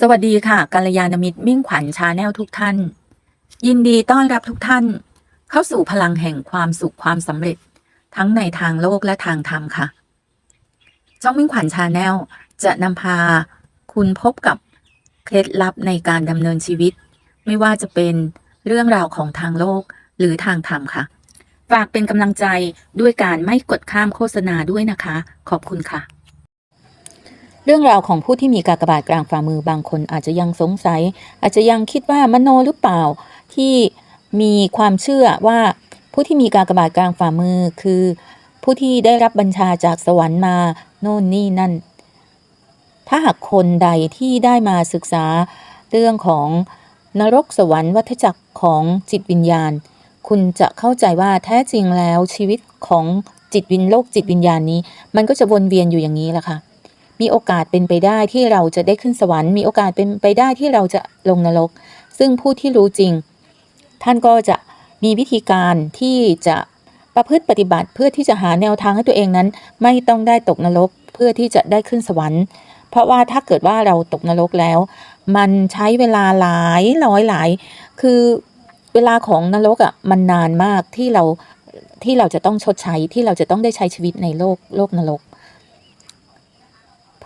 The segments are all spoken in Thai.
สวัสดีค่ะกัลยาณมิตรมิ่งขวัญชาแนลทุกท่าน ยินดีต้อนรับทุกท่าน เข้าสู่พลังแห่งความสุขความสำเร็จ ทั้งในทางโลกและทางธรรมค่ะช่องมิ่งขวัญชาแนลจะนำพาคุณพบกับเคล็ดลับในการดำเนินชีวิต ไม่ว่าจะเป็นเรื่องราวของทางโลกหรือทางธรรมค่ะ ฝากเป็นกำลังใจด้วยการไม่กดข้ามโฆษณาด้วยนะคะ ขอบคุณค่ะ เรื่องราวของผู้ที่มีกากบาทกลางฝ่ามือบางคนอาจจะยังสงสัย อาจจะยังคิดว่ามโนหรือเปล่าที่มีความเชื่อว่าผู้ที่มีกากบาทกลางฝ่ามือคือผู้ที่ได้รับบัญชาจากสวรรค์มาโน่นนี่นั่น ถ้าหากคนใดที่ได้มาศึกษาเรื่องของนรกสวรรค์วัฏจักรของจิตวิญญาณ คุณจะเข้าใจว่าแท้จริงแล้วชีวิตของจิตวิญโลกจิตวิญญาณนี้ มันก็จะวนเวียนอยู่อย่างนี้แหละค่ะ มีโอกาสเป็นไปได้ที่เราจะได้ขึ้นสวรรค์ มีโอกาสเป็นไปได้ที่เราจะลงนรก ซึ่งผู้ที่รู้จริง ท่านก็จะมีวิธีการที่จะประพฤติปฏิบัติเพื่อที่จะหาแนวทางให้ตัวเองนั้น ไม่ต้องได้ตกนรกเพื่อที่จะได้ขึ้นสวรรค์ เพราะว่าถ้าเกิดว่าเราตกนรกแล้ว มันใช้เวลาหลายร้อยหลาย คือเวลาของนรกอะมันนานมากที่เราที่เราจะต้องชดใช้ที่เราจะต้องได้ใช้ชีวิตในโลกโลกนรก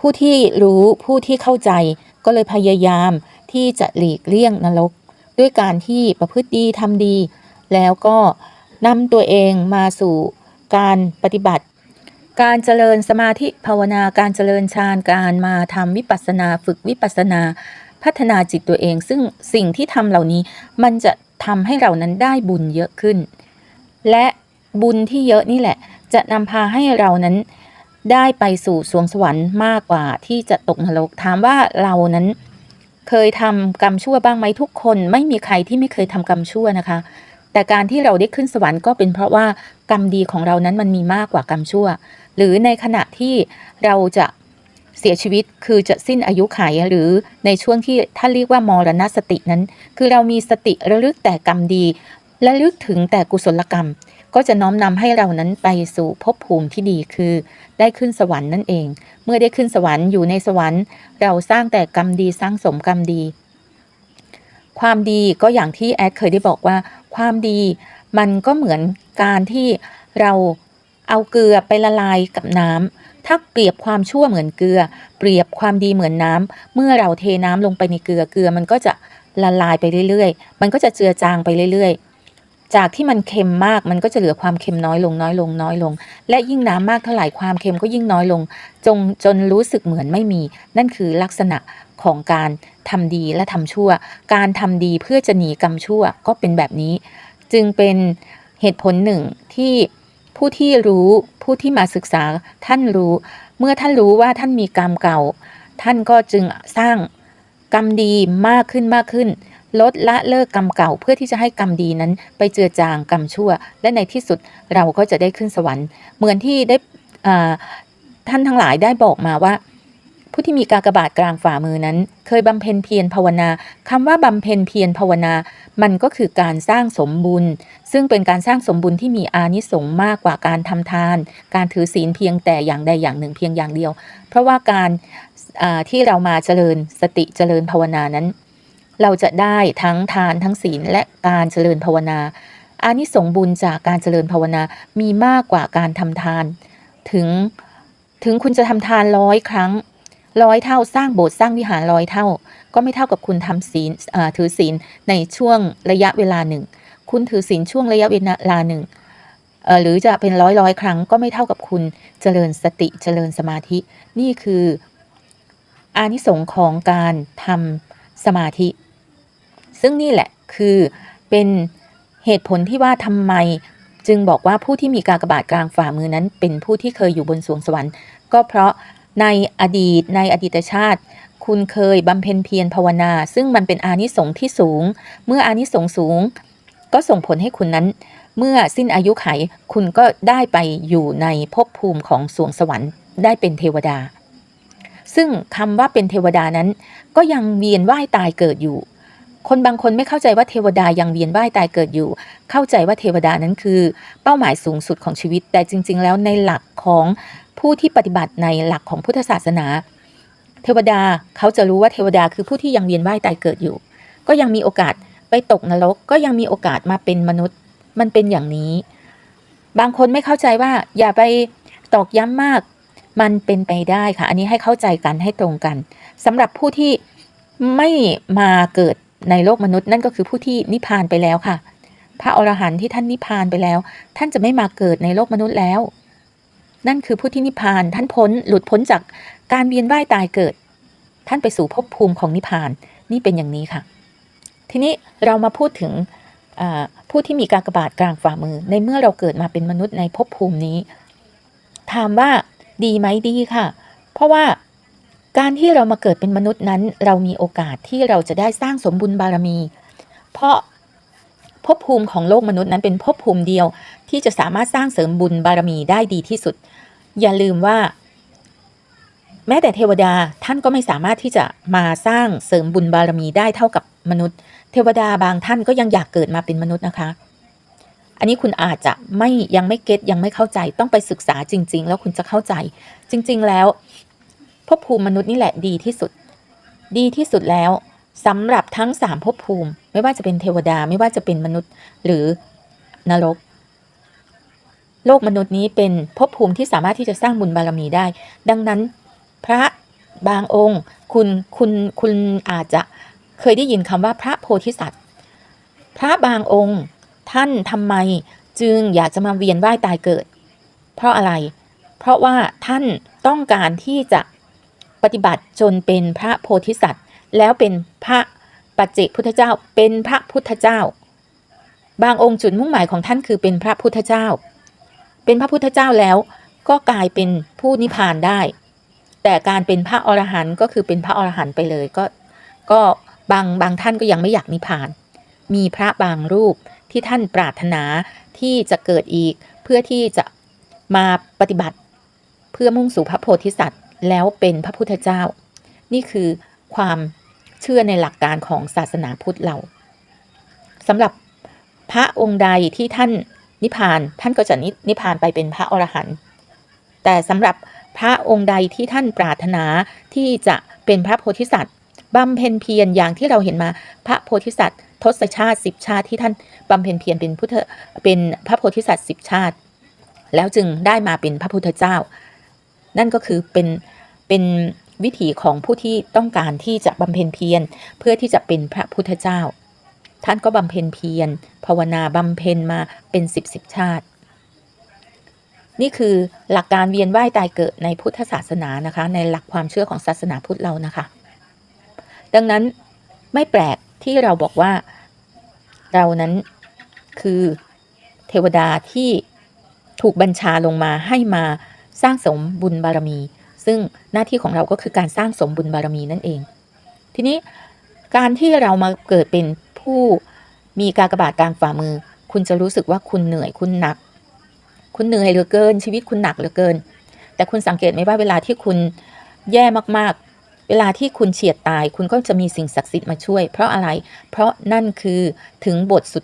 ผู้ที่รู้ผู้ที่เข้าใจก็เลยพยายามที่จะหลีกเลี่ยงนรก ด้วยการที่ประพฤติดีทำดี แล้วก็นำตัวเองมาสู่การปฏิบัติ การเจริญสมาธิภาวนาการเจริญฌานการมาทำวิปัสสนาฝึกวิปัสสนาพัฒนาจิตตัวเอง ซึ่งสิ่งที่ทำเหล่านี้มันจะทำให้เรานั้นได้บุญเยอะขึ้น และบุญที่เยอะนี่แหละ จะนำพาให้เรานั้น ได้ไปสู่สวงสวรรค์มากกว่าที่จะตกนรก ถามว่าเรานั้นเคยทำกรรมชั่วบ้างไหมทุกคนไม่มีใครที่ไม่เคยทำกรรมชั่วนะคะ แต่การที่เราได้ขึ้นสวรรค์ก็เป็นเพราะว่ากรรมดีของเรานั้นมันมีมากกว่ากรรมชั่ว หรือในขณะที่เราจะเสียชีวิตคือจะสิ้นอายุขัยหรือในช่วงที่ท่านเรียกว่ามรณสตินั้น คือเรามีสติระลึกแต่กรรมดีและลึกถึงแต่กุศลกรรม ก็จะน้อมนำให้เรานั้นไปสู่ภพภูมิที่ดีคือ ได้ขึ้นสวรรค์นั่นเอง เมื่อได้ขึ้นสวรรค์อยู่ในสวรรค์ เราสร้างแต่กรรมดีสร้างสมกรรมดี ความดีก็อย่างที่แอดเคยได้บอกว่า ความดีมันก็เหมือนการที่เราเอาเกลือไปละลายกับน้ำถ้าเปรียบความชั่วเหมือนเกลือ เปรียบความดีเหมือนน้ำเมื่อเราเทน้ำลงไปในเกลือเกลือมันก็จะละลายไปเรื่อยๆ มันก็จะเจือจางไปเรื่อยๆ จากที่มันเค็มมากมันก็จะเหลือความเค็มน้อยลงน้อยลงน้อยลง และยิ่งน้ำมากเท่าไหร่ความเค็มก็ยิ่งน้อยลง จงจนรู้สึกเหมือนไม่มี นั่นคือลักษณะของการทำดีและทำชั่ว การทำดีเพื่อจะหนีกรรมชั่วก็เป็นแบบนี้ จึงเป็นเหตุผลหนึ่งที่ผู้ที่รู้ผู้ที่มาศึกษาท่านรู้ เมื่อท่านรู้ว่าท่านมีกรรมเก่า ท่านก็จึงสร้างกรรมดีมากขึ้นมากขึ้น ลดละเลิกกรรมเก่าเพื่อที่จะให้กรรมดีนั้น ไปเจือจางกรรมชั่ว และในที่สุดเราก็จะได้ขึ้นสวรรค์ เหมือนที่ได้ท่านทั้งหลายได้บอกมาว่า ผู้ที่มีกากบาทกลางฝ่ามือนั้น เคยบำเพ็ญเพียรภาวนาคำว่าบำเพ็ญเพียรภาวนา มันก็คือการสร้างสมบุญ ซึ่งเป็นการสร้างสมบุญที่มีอานิสงส์มากกว่าการทำทาน การถือศีลเพียงแต่อย่างใดอย่างหนึ่งเพียงอย่างเดียว เพราะว่าการที่เรามาเจริญสติเจริญภาวนานั้น เราจะได้ทั้งทานทั้งศีลและการเจริญภาวนาอานิสงส์บุญจากการเจริญภาวนามีมากกว่าการทำทาน ถึงถึงคุณจะทำทานร้อยครั้งร้อยเท่าสร้างโบสถ์สร้างวิหารร้อยเท่า ก็ไม่เท่ากับคุณทำศีลถือศีลในช่วงระยะเวลาหนึ่ง คุณถือศีลช่วงระยะเวลาหนึ่งหรือจะเป็นร้อยร้อยครั้งก็ไม่เท่ากับคุณเจริญสติเจริญสมาธิ นี่คืออานิสงส์ของการทำสมาธิ ซึ่งนี่แหละคือเป็นเหตุผลที่ว่าทำไมจึงบอกว่าผู้ที่มีกากบาทกลางฝ่ามือนั้น เป็นผู้ที่เคยอยู่บนสวงสวรรค์ ก็เพราะในอดีตในอดีตชาติ คุณเคยบำเพ็ญเพียรภาวนา ซึ่งมันเป็นอานิสงส์ที่สูง เมื่ออานิสงส์สูง ก็ส่งผลให้คุณนั้น เมื่อสิ้นอายุไขคุณก็ได้ไปอยู่ในภพภูมิของสวงสวรรค์ ได้เป็นเทวดา ซึ่งคำว่าเป็นเทวดานั้น ก็ยังเวียนว่ายตายเกิดอยู่ คนบางคนไม่เข้าใจว่าเทวดายังเวียนว่ายตายเกิดอยู่ เข้าใจว่าเทวดานั้นคือ เป้าหมายสูงสุดของชีวิต แต่จริง ๆ แล้วในหลักของผู้ที่ปฏิบัติในหลักของพุทธศาสนา เทวดาเขาจะรู้ว่าเทวดาคือผู้ที่ยังเวียนว่ายตายเกิดอยู่ ก็ยังมีโอกาสไปตกนรก ก็ยังมีโอกาสมาเป็นมนุษย์ มันเป็นอย่างนี้ บางคนไม่เข้าใจว่าอย่าไปตอกย้ำมาก มันเป็นไปได้ค่ะ อันนี้ให้เข้าใจกันให้ตรงกันสำหรับผู้ที่ไม่มาเกิด ในโลกมนุษย์นั่นก็คือผู้ที่นิพพานไปแล้วค่ะ พระอรหันต์ที่ท่านนิพพานไปแล้ว ท่านจะไม่มาเกิดในโลกมนุษย์แล้ว นั่นคือผู้ที่นิพพานท่านพ้นหลุดพ้นจากการเวียนว่ายตายเกิด ท่านไปสู่ภพภูมิของนิพพานนี่เป็นอย่างนี้ค่ะ ทีนี้เรามาพูดถึงผู้ที่มีการกระบาดกลางฝ่ามือ ในเมื่อเราเกิดมาเป็นมนุษย์ในภพภูมินี้ ถามว่าดีไหมดีค่ะ เพราะว่า การที่เรามาเกิดเป็นมนุษย์นั้น เรามีโอกาสที่เราจะได้สร้างสมบุญบารมี เพราะภพภูมิของโลกมนุษย์นั้นเป็นภพภูมิเดียวที่จะสามารถสร้างเสริมบุญบารมีได้ดีที่สุด อย่าลืมว่า แม้แต่เทวดาท่านก็ไม่สามารถที่จะมาสร้างเสริมบุญบารมีได้เท่ากับมนุษย์ เทวดาบางท่านก็ยังอยากเกิดมาเป็นมนุษย์นะคะ อันนี้คุณอาจจะไม่ยังไม่เก็ตยังไม่เข้าใจต้องไปศึกษาจริง ๆ แล้วคุณจะเข้าใจ จริง ๆ แล้ว ภพภูมิมนุษย์นี่แหละดีที่สุด ดีที่สุดแล้วสำหรับทั้งสามภพภูมิ ไม่ว่าจะเป็นเทวดาไม่ว่าจะเป็นมนุษย์ หรือนรก โลกมนุษย์นี้เป็นภพภูมิที่สามารถที่จะสร้างบุญบารมีได้ ดังนั้น พระบางองค์ คุณคุณคุณอาจจะเคยได้ยินคำว่าพระโพธิสัตว์ พระบางองค์ ท่านทำไมจึงอยากจะมาเวียนว่ายตายเกิด เพราะอะไร เพราะว่าท่านต้องการที่จะ ปฏิบัติจนเป็นพระโพธิสัตว์ แล้วเป็นพระปัจเจกพุทธเจ้า เป็นพระพุทธเจ้า บางองค์จุดมุ่งหมายของท่านคือเป็นพระพุทธเจ้า เป็นพระพุทธเจ้าแล้วก็กลายเป็นผู้นิพพานได้ แต่การเป็นพระอรหันต์ก็คือเป็นพระอรหันต์ไปเลยก็ ก็บางบางท่านก็ยังไม่อยากนิพพาน มีพระบางรูปที่ท่านปรารถนาที่จะเกิดอีกเพื่อที่จะมาปฏิบัติ เพื่อมุ่งสู่พระโพธิสัตว์ แล้วเป็นพระพุทธเจ้า นี่คือความเชื่อในหลักการของศาสนาพุทธเราสำหรับพระองค์ใดที่ท่านนิพพานท่านก็จะนิพพานไปเป็นพระอรหันต์แต่สำหรับพระองค์ใดที่ท่านปรารถนาที่จะเป็นพระโพธิสัตว์บำเพ็ญเพียรอย่างที่เราเห็นมาพระโพธิสัตว์ทศชาติสิบชาติที่ท่านบำเพ็ญเพียรเป็นพุทธเป็นพระโพธิสัตว์สิบชาติ แล้วจึงได้มาเป็นพระพุทธเจ้า นั่นก็คือเป็นเป็นวิถีของผู้ที่ต้องการที่จะบำเพ็ญเพียรเพื่อที่จะเป็นพระพุทธเจ้า ท่านก็บำเพ็ญเพียรภาวนาบำเพ็ญมาเป็นสิบสิบชาติ นี่คือหลักการเวียนว่ายตายเกิดในพุทธศาสนานะคะ ในหลักความเชื่อของศาสนาพุทธเรานะคะ ดังนั้นไม่แปลกที่เราบอกว่าเรานั้นคือเทวดาที่ถูกบัญชาลงมาให้มา สร้างสมบุญบารมี ซึ่งหน้าที่ของเราก็คือการสร้างสมบุญบารมีนั่นเอง ทีนี้การที่เรามาเกิดเป็นผู้มีการกระบาดกลางฝ่ามือ คุณจะรู้สึกว่าคุณเหนื่อยคุณหนัก คุณเหนื่อยเหลือเกิน ชีวิตคุณหนักเหลือเกิน แต่คุณสังเกตไหมว่าเวลาที่คุณแย่มากๆ เวลาที่คุณเฉียดตาย คุณก็จะมีสิ่งศักดิ์สิทธิ์มาช่วย เพราะอะไร เพราะนั่นคือถึงบทสุด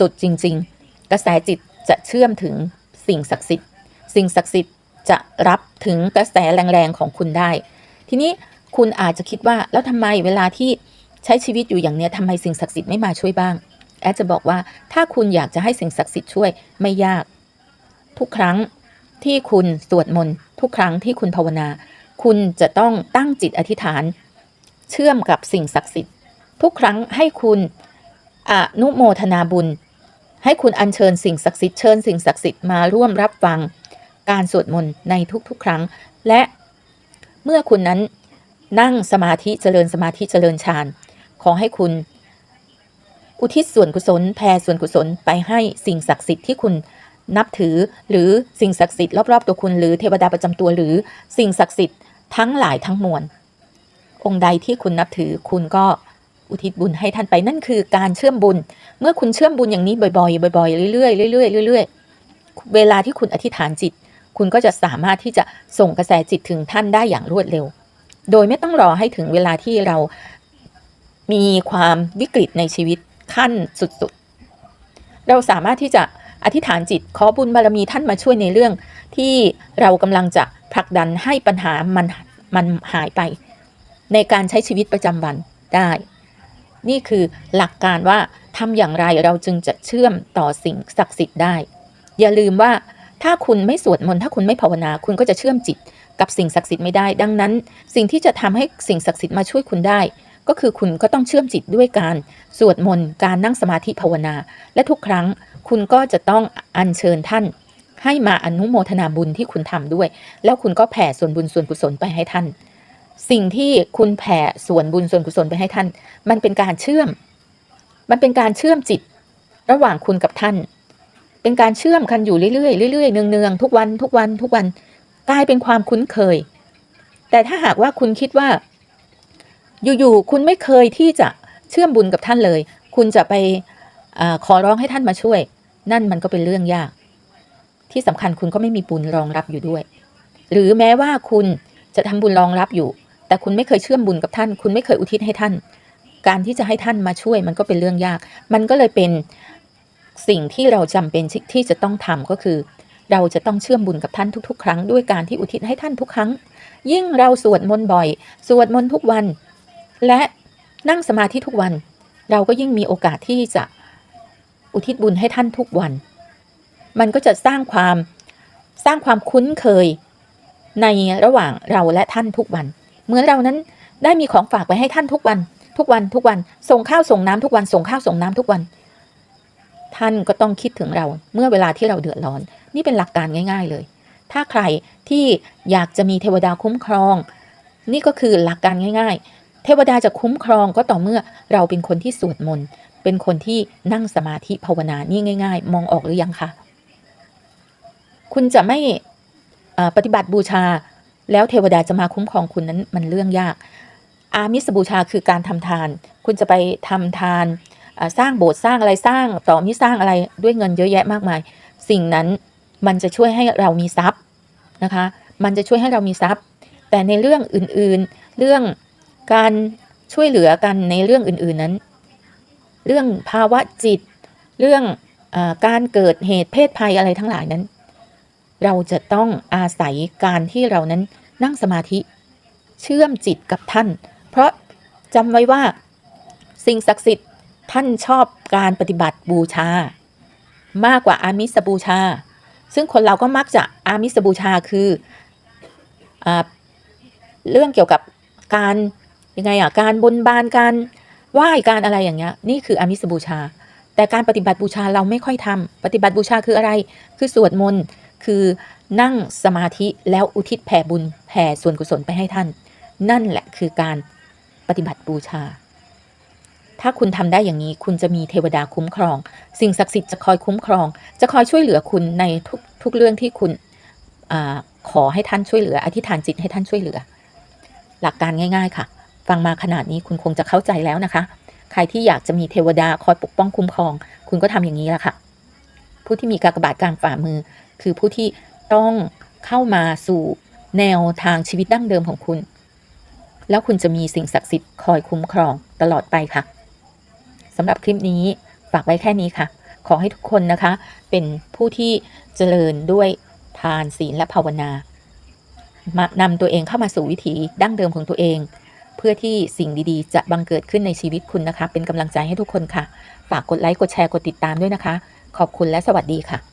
สุดๆจริง ๆ กระแสจิตจะเชื่อมถึงสิ่งศักดิ์สิทธิ์ สิ่งศักดิ์สิทธิ์ จะรับถึงกระแสแรงๆของคุณได้ ทีนี้คุณอาจจะคิดว่าแล้วทำไมเวลาที่ใช้ชีวิตอยู่อย่างเนี้ยทำไมสิ่งศักดิ์สิทธิ์ไม่มาช่วยบ้าง แอดจะบอกว่าถ้าคุณอยากจะให้สิ่งศักดิ์สิทธิ์ช่วยไม่ยาก ทุกครั้งที่คุณสวดมนต์ทุกครั้งที่คุณภาวนา คุณจะต้องตั้งจิตอธิษฐาน เชื่อมกับสิ่งศักดิ์สิทธิ์ ทุกครั้งให้คุณอนุโมทนาบุญ ให้คุณอัญเชิญสิ่งศักดิ์สิทธิ์เชิญสิ่งศักดิ์สิทธิ์มาร่วมรับฟัง การสวดมนต์ในทุกๆ ครั้ง และเมื่อคุณนั้นนั่งสมาธิเจริญสมาธิเจริญฌานขอให้คุณ อุทิศส่วนกุศลแผ่ส่วนกุศลไปให้สิ่งศักดิ์สิทธิ์ที่คุณนับถือหรือสิ่งศักดิ์สิทธิ์รอบๆตัวคุณหรือเทวดาประจำตัวหรือสิ่งศักดิ์สิทธิ์ทั้งหลายทั้งมวลองค์ใดที่คุณนับถือคุณก็อุทิศบุญให้ท่านไปนั่นคือการเชื่อมบุญ เมื่อคุณเชื่อมบุญอย่างนี้บ่อยๆบ่อยๆเรื่อยๆเรื่อยๆเรื่อยๆเวลาที่คุณอธิษฐานจิต คุณก็จะสามารถที่จะส่งกระแสจิตถึงท่านได้อย่างรวดเร็ว โดยไม่ต้องรอให้ถึงเวลาที่เรามีความวิกฤตในชีวิตขั้นสุดๆ เราสามารถที่จะอธิษฐานจิตขอบุญบารมีท่านมาช่วยในเรื่อง ที่เรากำลังจะผลักดันให้ปัญหามันมันหายไป ในการใช้ชีวิตประจำวันได้ นี่คือหลักการว่าทำอย่างไรเราจึงจะเชื่อมต่อสิ่งศักดิ์สิทธิ์ได้ อย่าลืมว่า ถ้าคุณไม่สวดมนต์ถ้าคุณไม่ภาวนา คุณก็จะเชื่อมจิตกับสิ่งศักดิ์สิทธิ์ไม่ได้ ดังนั้น สิ่งที่จะทำให้สิ่งศักดิ์สิทธิ์มาช่วยคุณได้ ก็คือคุณก็ต้องเชื่อมจิตด้วยการสวดมนต์การนั่งสมาธิภาวนา และทุกครั้งคุณก็จะต้องอัญเชิญท่าน ให้มาอนุโมทนาบุญที่คุณทำด้วย แล้วคุณก็แผ่ส่วนบุญส่วนกุศลไปให้ท่าน สิ่งที่คุณแผ่ส่วนบุญส่วนกุศลไปให้ท่าน มันเป็นการเชื่อม มันเป็นการเชื่อมจิต ระหว่างคุณกับท่าน เป็นการเชื่อมกันอยู่เรื่อยๆเรื่อยๆเนืองๆทุกวันทุกวันทุกวันกลายเป็นความคุ้นเคย แต่ถ้าหากว่าคุณคิดว่า อยู่ๆคุณไม่เคยที่จะเชื่อมบุญกับท่านเลย คุณจะไปอขอร้องให้ท่านมาช่วย นั่นมันก็เป็นเรื่องยาก ที่สำคัญคุณก็ไม่มีบุญรองรับอยู่ด้วย หรือแม้ว่าคุณจะทำบุญรองรับอยู่ แต่คุณไม่เคยเชื่อมบุญกับท่าน คุณไม่เคยอุทิศให้ท่าน การที่จะให้ท่านมาช่วย มันก็เป็นเรื่องยาก มันก็เลยเป็น สิ่งที่เราจำเป็นที่จะต้องทำก็คือ เราจะต้องเชื่อมบุญกับท่านทุก ๆ ครั้งด้วยการที่อุทิศให้ท่านทุกครั้ง ยิ่งเราสวดมนต์บ่อย สวดมนต์ทุกวัน และนั่งสมาธิทุกวัน เราก็ยิ่งมีโอกาสที่จะอุทิศบุญให้ท่านทุกวัน มันก็จะสร้างความสร้างความคุ้นเคยในระหว่างเราและท่านทุกวัน เหมือนเรานั้นได้มีของฝากไปให้ท่านทุกวัน ทุกวันทุกวัน ส่งข้าวส่งน้ำทุกวัน ส่งข้าวส่งน้ำทุกวัน ท่านก็ต้องคิดถึงเราเมื่อเวลาที่เราเดือดร้อน นี่เป็นหลักการง่าย ๆเลย ถ้าใครที่อยากจะมีเทวดาคุ้มครอง นี่ก็คือหลักการง่าย ๆ เทวดาจะคุ้มครองก็ต่อเมื่อเราเป็นคนที่สวดมนต์เป็นคนที่นั่งสมาธิภาวนานี่ง่าย ๆ มองออกหรือยังคะคุณจะไม่ปฏิบัติบูชา แล้วเทวดาจะมาคุ้มครองคุณนั้นมันเรื่องยาก อามิสบูชาคือการทำทาน คุณจะไปทำทาน สร้างโบสถ์สร้างอะไรสร้างต่อมิสร้างอะไรด้วยเงินเยอะแยะมากมาย สิ่งนั้นมันจะช่วยให้เรามีทรัพย์นะคะ มันจะช่วยให้เรามีทรัพย์ แต่ในเรื่องอื่นๆ เรื่องการช่วยเหลือกันในเรื่องอื่นๆนั้น เรื่องภาวะจิต เรื่องอการเกิดเหตุเพศภัยอะไรทั้งหลายนั้น เราจะต้องอาศัยการที่เรานั้นนั่งสมาธิเชื่อมจิตกับท่าน เพราะจำไว้ว่าสิ่งศักดิ์สิทธิ์ ท่านชอบการปฏิบัติบูชา มากกว่าอามิสบูชา ซึ่งคนเราก็มักจะอามิสบูชาคืออเรื่องเกี่ยวกับการยังไงอะการบนบานการไหว้การอะไรอย่างเงี้ยนี่คืออามิสบูชา แต่การปฏิบัติบูชาเราไม่ค่อยทำปฏิบัติบูชาคืออะไร คือสวดมนต์คือนั่งสมาธิแล้วอุทิศแผ่บุญแผ่ส่วนกุศลไปให้ท่าน นั่นแหละคือการปฏิบัติบูชา ถ้าคุณทำได้อย่างนี้คุณจะมีเทวดาคุ้มครอง สิ่งศักดิ์สิทธิ์จะคอยคุ้มครอง จะคอยช่วยเหลือคุณในทุกทุกเรื่องที่คุณอขอให้ท่านช่วยเหลือ อธิษฐานจิตให้ท่านช่วยเหลือ หลักการง่าย ๆ ค่ะ ฟังมาขนาดนี้คุณคงจะเข้าใจแล้วนะคะ ใครที่อยากจะมีเทวดาคอยปกป้องคุ้มครอง คุณก็ทำอย่างนี้แหละค่ะ ผู้ที่มีกากบาทกลางฝ่ามือ คือผู้ที่ต้องเข้ามาสู่แนวทางชีวิตดั้งเดิมของคุณ แล้วคุณจะมีสิ่งศักดิ์สิทธิ์คอยคุ้มครองตลอดไปค่ะ สำหรับคลิปนี้ฝากไว้แค่นี้ค่ะ ขอให้ทุกคนนะคะ เป็นผู้ที่เจริญด้วยทานศีลและภาวนามานำตัวเองเข้ามาสู่วิถีดั้งเดิมของตัวเอง เพื่อที่สิ่งดีๆ จะบังเกิดขึ้นในชีวิตคุณนะคะ เป็นกำลังใจให้ทุกคนค่ะ ฝากกดไลค์กดแชร์กดติดตามด้วยนะคะ ขอบคุณและสวัสดีค่ะ